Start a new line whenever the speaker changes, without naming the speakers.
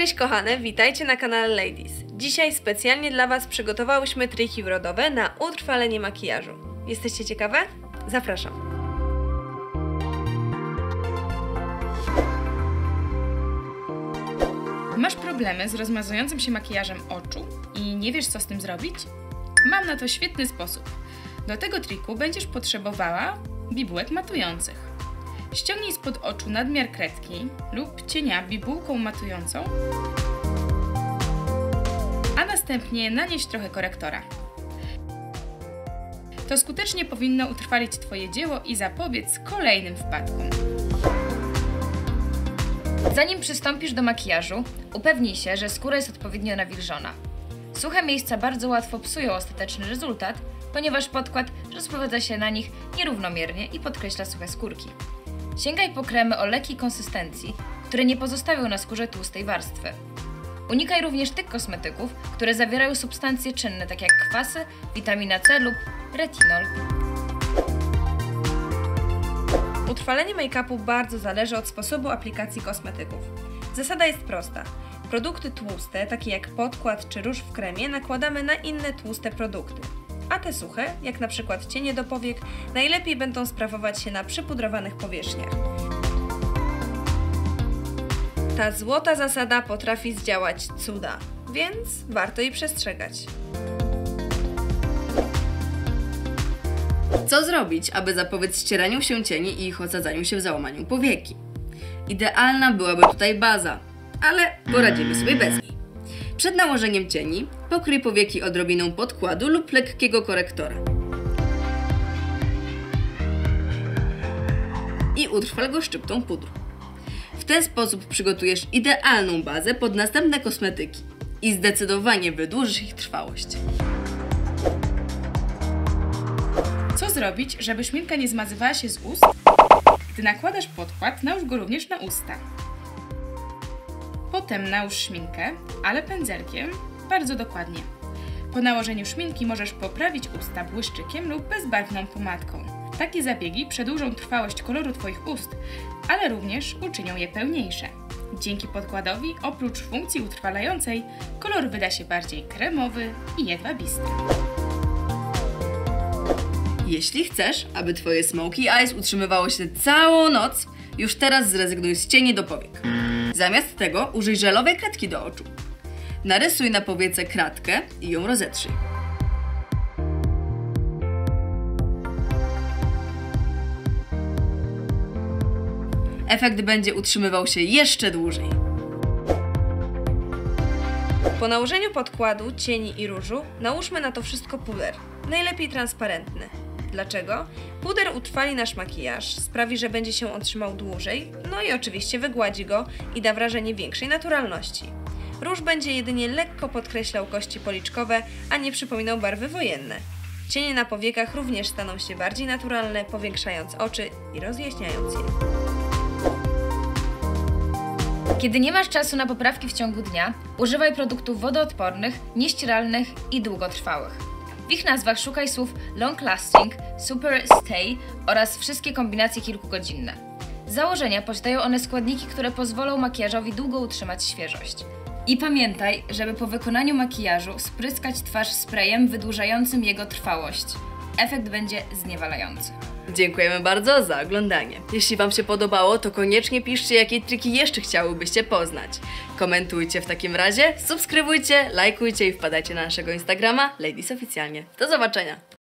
Cześć kochane, witajcie na kanale Ladies. Dzisiaj specjalnie dla Was przygotowałyśmy triki wrodowe na utrwalenie makijażu. Jesteście ciekawe? Zapraszam.
Masz problemy z rozmazującym się makijażem oczu i nie wiesz co z tym zrobić? Mam na to świetny sposób. Do tego triku będziesz potrzebowała bibułek matujących. Ściągnij spod oczu nadmiar kredki lub cienia bibułką matującą, a następnie nanieś trochę korektora. To skutecznie powinno utrwalić Twoje dzieło i zapobiec kolejnym wpadkom.
Zanim przystąpisz do makijażu, upewnij się, że skóra jest odpowiednio nawilżona. Suche miejsca bardzo łatwo psują ostateczny rezultat, ponieważ podkład rozprowadza się na nich nierównomiernie i podkreśla suche skórki. Sięgaj po kremy o lekkiej konsystencji, które nie pozostawią na skórze tłustej warstwy. Unikaj również tych kosmetyków, które zawierają substancje czynne, takie jak kwasy, witamina C lub retinol.
Utrwalenie make-upu bardzo zależy od sposobu aplikacji kosmetyków. Zasada jest prosta. Produkty tłuste, takie jak podkład czy róż w kremie, nakładamy na inne tłuste produkty. A te suche, jak na przykład cienie do powiek, najlepiej będą sprawować się na przypudrowanych powierzchniach. Ta złota zasada potrafi zdziałać cuda, więc warto jej przestrzegać.
Co zrobić, aby zapobiec ścieraniu się cieni i ich osadzaniu się w załamaniu powieki? Idealna byłaby tutaj baza, ale poradzimy sobie bez. Przed nałożeniem cieni pokryj powieki odrobiną podkładu lub lekkiego korektora. I utrwal go szczyptą pudru. W ten sposób przygotujesz idealną bazę pod następne kosmetyki i zdecydowanie wydłużysz ich trwałość.
Co zrobić, żeby szminka nie zmazywała się z ust? Gdy nakładasz podkład, nałóż go również na usta. Potem nałóż szminkę, ale pędzelkiem, bardzo dokładnie. Po nałożeniu szminki możesz poprawić usta błyszczykiem lub bezbarwną pomadką. Takie zabiegi przedłużą trwałość koloru Twoich ust, ale również uczynią je pełniejsze. Dzięki podkładowi, oprócz funkcji utrwalającej, kolor wyda się bardziej kremowy i jedwabisty.
Jeśli chcesz, aby Twoje smoky eyes utrzymywało się całą noc, już teraz zrezygnuj z cieni do powiek. Zamiast tego użyj żelowej kredki do oczu. Narysuj na powiece kratkę i ją rozetrzyj. Efekt będzie utrzymywał się jeszcze dłużej.
Po nałożeniu podkładu, cieni i różu nałóżmy na to wszystko puder, najlepiej transparentny. Dlaczego? Puder utrwali nasz makijaż, sprawi, że będzie się on trzymał dłużej, no i oczywiście wygładzi go i da wrażenie większej naturalności. Róż będzie jedynie lekko podkreślał kości policzkowe, a nie przypominał barwy wojenne. Cienie na powiekach również staną się bardziej naturalne, powiększając oczy i rozjaśniając je.
Kiedy nie masz czasu na poprawki w ciągu dnia, używaj produktów wodoodpornych, nieścieralnych i długotrwałych. W ich nazwach szukaj słów long lasting, super stay oraz wszystkie kombinacje kilkugodzinne. Z założenia posiadają one składniki, które pozwolą makijażowi długo utrzymać świeżość. I pamiętaj, żeby po wykonaniu makijażu spryskać twarz sprayem wydłużającym jego trwałość. Efekt będzie zniewalający.
Dziękujemy bardzo za oglądanie. Jeśli Wam się podobało, to koniecznie piszcie, jakie triki jeszcze chciałybyście poznać. Komentujcie w takim razie, subskrybujcie, lajkujcie i wpadajcie na naszego Instagrama Ladies Oficjalnie. Do zobaczenia!